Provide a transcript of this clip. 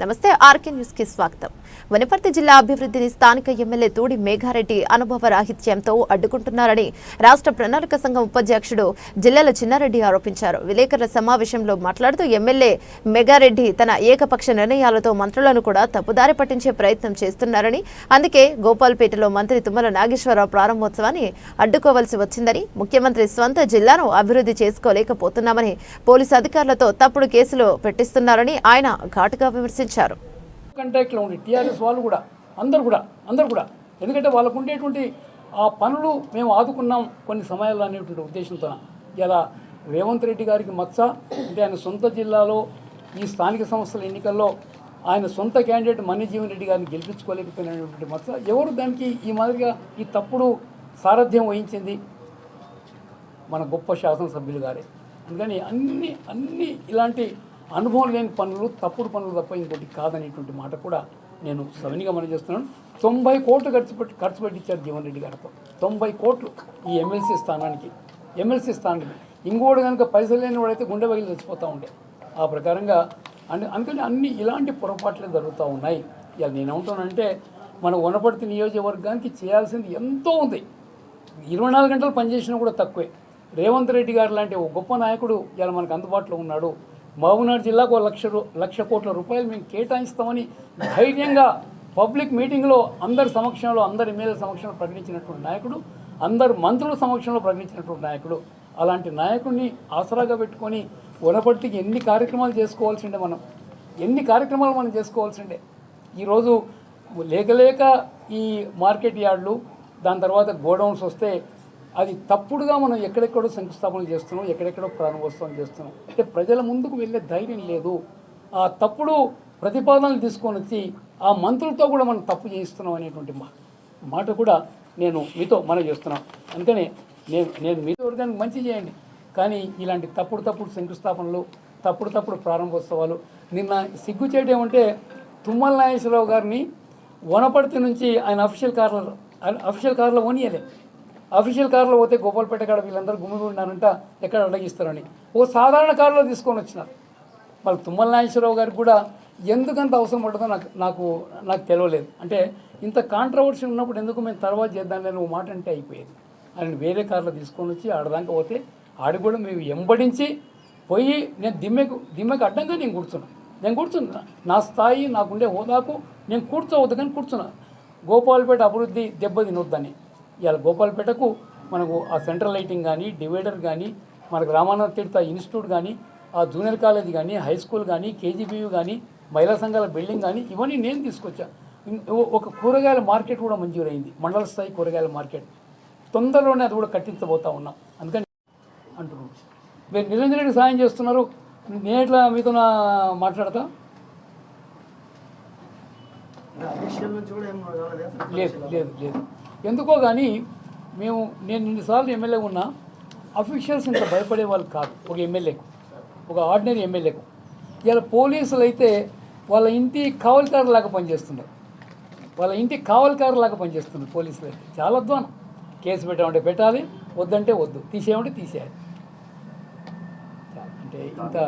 నమస్తే ఆర్కే న్యూస్కి స్వాగతం. వనపర్తి జిల్లా అభివృద్ధిని స్థానిక ఎమ్మెల్యే తూడి మేఘారెడ్డి అనుభవ రాహిత్యంతో అడ్డుకుంటున్నారని రాష్ట్ర ప్రణాళిక సంఘం ఉపాధ్యక్షుడు జిల్లాల చిన్నారెడ్డి ఆరోపించారు. విలేకరుల సమావేశంలో మాట్లాడుతూ ఎమ్మెల్యే మేఘారెడ్డి తన ఏకపక్ష నిర్ణయాలతో మంత్రులను కూడా తప్పుదారి పట్టించే ప్రయత్నం చేస్తున్నారని అందుకే గోపాల్పేటలో మంత్రి తుమ్మల నాగేశ్వరరావు ప్రారంభోత్సవాన్ని అడ్డుకోవాల్సి వచ్చిందని ముఖ్యమంత్రి స్వంత జిల్లాను అభివృద్ధి చేసుకోలేకపోతున్నామని పోలీసు అధికారులతో తప్పుడు కేసులు పెట్టిస్తున్నారని ఆయన ఘాటుగా విమర్శించారు. కంటాక్ట్లో ఉండి టీఆర్ఎస్ వాళ్ళు కూడా అందరు కూడా అందరు కూడా. ఎందుకంటే వాళ్ళకు ఉండేటువంటి ఆ పనులు మేము ఆదుకున్నాం కొన్ని సమయాల్లో అనేటువంటి ఉద్దేశంతో ఇలా రేవంత్ రెడ్డి గారికి మచ్చ అంటే ఆయన సొంత జిల్లాలో ఈ స్థానిక సంస్థల ఎన్నికల్లో ఆయన సొంత క్యాండిడేట్ మన్యజీవన్ రెడ్డి గారిని గెలిపించుకోలేకపోయినటువంటి మచ్చ. ఎవరు దానికి ఈ మాదిరిగా ఈ తప్పుడు సారథ్యం వహించింది? మన గొప్ప శాసనసభ్యులు గారే. అందుకని అన్ని అన్ని ఇలాంటి అనుభవం లేని పనులు తప్పుడు పనులు తప్ప ఇంకోటి కాదనేటువంటి మాట కూడా నేను సవినిగా మనం చేస్తున్నాను. తొంభై కోట్లు ఖర్చు పెట్టి ఖర్చు పెట్టించారు జీవన్ రెడ్డి గారితో. తొంభై కోట్లు ఈ ఎమ్మెల్సీ స్థానానికి ఎమ్మెల్సీ స్థానానికి. ఇంకోటి కనుక పైసలు లేని వాడైతే గుండె బగిలి చచ్చిపోతూ ఉండే. ఆ ప్రకారంగా అండ్ అందుకని అన్ని ఇలాంటి పొరపాట్లే జరుగుతూ ఉన్నాయి. ఇవాళ నేనేమంటానంటే మన వనపర్తి నియోజకవర్గానికి చేయాల్సింది ఎంతో ఉంది. ఇరవై నాలుగు గంటలు పనిచేసినా కూడా తక్కువే. రేవంత్ రెడ్డి గారు లాంటి ఒక గొప్ప నాయకుడు ఇలా మనకు అందుబాటులో ఉన్నాడు. మహబూబ్నగర్ జిల్లాకు ఒక లక్ష లక్ష కోట్ల రూపాయలు మేము కేటాయిస్తామని ధైర్యంగా పబ్లిక్ మీటింగ్లో అందరి సమక్షంలో అందరి ఎమ్మెల్యేల సమక్షంలో ప్రకటించినటువంటి నాయకుడు అందరు మంత్రుల సమక్షంలో ప్రకటించినటువంటి నాయకుడు. అలాంటి నాయకుడిని ఆసరాగా పెట్టుకొని వనపర్తికి ఎన్ని కార్యక్రమాలు చేసుకోవాల్సిండే మనం? ఎన్ని కార్యక్రమాలు మనం చేసుకోవాల్సిండే ఈరోజు లేక లేక ఈ మార్కెట్ యార్డ్లు దాని తర్వాత గోడౌన్స్ వస్తే అది తప్పుడుగా మనం ఎక్కడెక్కడో శంకుస్థాపన చేస్తున్నాం ఎక్కడెక్కడో ప్రారంభోత్సవం చేస్తున్నాం. అంటే ప్రజల ముందుకు వెళ్ళే ధైర్యం లేదు. ఆ తప్పుడు ప్రతిపాదనలు తీసుకొని వచ్చి ఆ మంత్రులతో కూడా మనం తప్పు చేయిస్తున్నాం అనేటువంటి మాట కూడా నేను మీతో మనం చేస్తున్నాం. అందుకనే నేను నేను మీతో వర్గానికి మంచి చేయండి. కానీ ఇలాంటి తప్పుడు తప్పుడు శంకుస్థాపనలు తప్పుడు తప్పుడు ప్రారంభోత్సవాలు నిన్న సిగ్గు చేయడం ఏమంటే తుమ్మల నాగేశ్వరరావు గారిని వనపర్తి నుంచి ఆయన అఫీషియల్ కార్లో అఫీషియల్ కార్లో ఓనియలే అఫీషియల్ కారులో పోతే గోపాల్పేట కాడ వీళ్ళందరూ గుమిగి ఉన్నారంట ఎక్కడ అడగిస్తారని. ఓ సాధారణ కారులో తీసుకొని వచ్చినారు. మళ్ళీ తుమ్మల నాగేశ్వరరావు గారికి కూడా ఎందుకంత అవసరం పడుతుందో నాకు నాకు నాకు తెలియలేదు అంటే ఇంత కాంట్రవర్సీ ఉన్నప్పుడు ఎందుకు మేము తర్వాత చేద్దాం ఓ మాట అంటే అయిపోయేది. ఆయన వేరే కార్లో తీసుకొని వచ్చి ఆడదాకా పోతే ఆడి కూడా మేము ఎంబడించి పోయి నేను దిమ్మెకు దిమ్మెకు అడ్డంగా నేను కూర్చున్నాను నేను కూర్చున్నా. నా స్థాయి నాకుండే హోదాకు నేను కూర్చోవద్దు కానీ కూర్చున్నా. గోపాల్పేట అభివృద్ధి దెబ్బ తినొద్దని ఇవాళ గోపాల్పేటకు మనకు ఆ సెంట్రల్ లైటింగ్ కానీ డివైడర్ కానీ మనకు రామానంద తీర్థ ఇన్స్టిట్యూట్ కానీ ఆ జూనియర్ కాలేజ్ కానీ హై స్కూల్ కానీ కేజీబీయూ కానీ మహిళా సంఘాల బిల్డింగ్ కానీ ఇవన్నీ నేను తీసుకొచ్చా. ఒక కూరగాయల మార్కెట్ కూడా మంజూరైంది. మండల స్థాయి కూరగాయల మార్కెట్. తొందరలోనే అది కూడా కట్టించబోతా ఉన్నాం. అందుకని అంటున్నాను. మీరు నిరంజన్ రెడ్డి సాయం చేస్తున్నారు. నేను ఎట్లా మీతో నా మాట్లాడతా? లేదు లేదు లేదు. ఎందుకో కానీ మేము నేను ఇన్నిసార్లు ఎమ్మెల్యే ఉన్నా అఫీషియల్స్ ఇంత భయపడే వాళ్ళు కాదు ఒక ఎమ్మెల్యేకు ఒక ఆర్డినరీ ఎమ్మెల్యేకు. ఇలా పోలీసులు అయితే వాళ్ళ ఇంటి కావలికారులాగా పనిచేస్తున్నారు వాళ్ళ ఇంటి కావలికారులాగా పనిచేస్తున్నారు పోలీసులు అయితే చాలా అధ్వానం. కేసు పెట్టామంటే పెట్టాలి వద్దంటే వద్దు. తీసేయమంటే తీసేయాలి. అంటే ఇంత